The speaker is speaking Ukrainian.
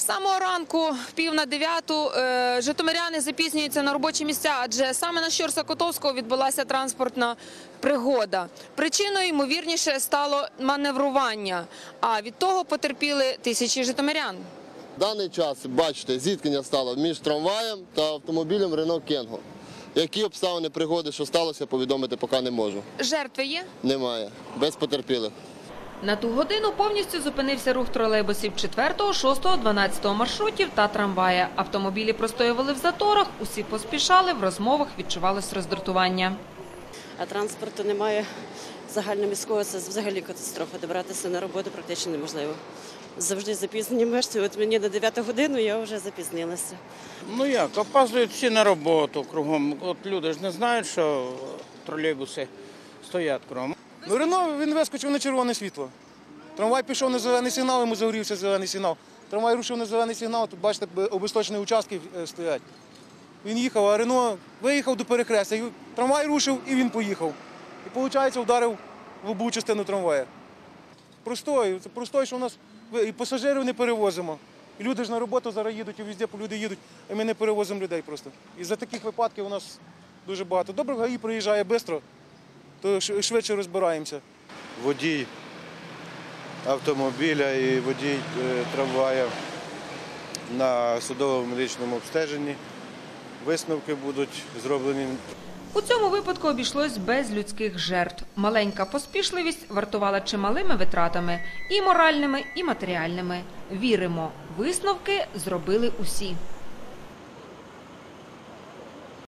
З самого ранку, пів на дев'яту, е, житомиряни запізнюються на робочі місця, адже саме на Щорса Котовського відбулася транспортна пригода. Причиною, ймовірніше, стало маневрування, а від того потерпіли тисячі житомирян. В даний час, бачите, зіткнення стало між трамваєм та автомобілем Renault Кенго. Які обставини пригоди, що сталося, повідомити поки не можу. Жертви є? Немає. Без потерпілих. На ту годину повністю зупинився рух тролейбусів 4, 6, 12 маршрутів та трамвая. Автомобілі простоювали в заторах, усі поспішали, в розмовах відчувалось роздратування. а транспорту немає загальноміського, це взагалі катастрофа. Добратися на роботу практично неможливо. Завжди запізнені мешці. От мені на 9 годину я вже запізнилася. Ну як, опаздують всі на роботу кругом. От люди ж не знають, що тролейбуси стоять кругом. Ну, Рено він вискочив на червоне світло. Трамвай пішов на зелений сигнал, йому загорівся зелений сигнал. Трамвай рушив на зелений сигнал, тут бачите, обесточені участки е, стоять. Він їхав, а Рено виїхав до перехрестя. Трамвай рушив і він поїхав. І виходить, вдарив в лобову частину трамвая. Простой, це простой, що у нас і пасажирів не перевозимо. І люди ж на роботу зараз їдуть, і везде люди їдуть, а ми не перевозимо людей просто. І за таких випадків у нас дуже багато. Добре, ГАІ приїжджає швидко, то швидше розбираємося. водій автомобіля і водій е, трамвая на судово медичному обстеженні. Висновки будуть зроблені У цьому випадку обійшлось без людських жертв. Маленька поспішливість вартувала чималими витратами і моральними, і матеріальними. Віримо, висновки зробили усі.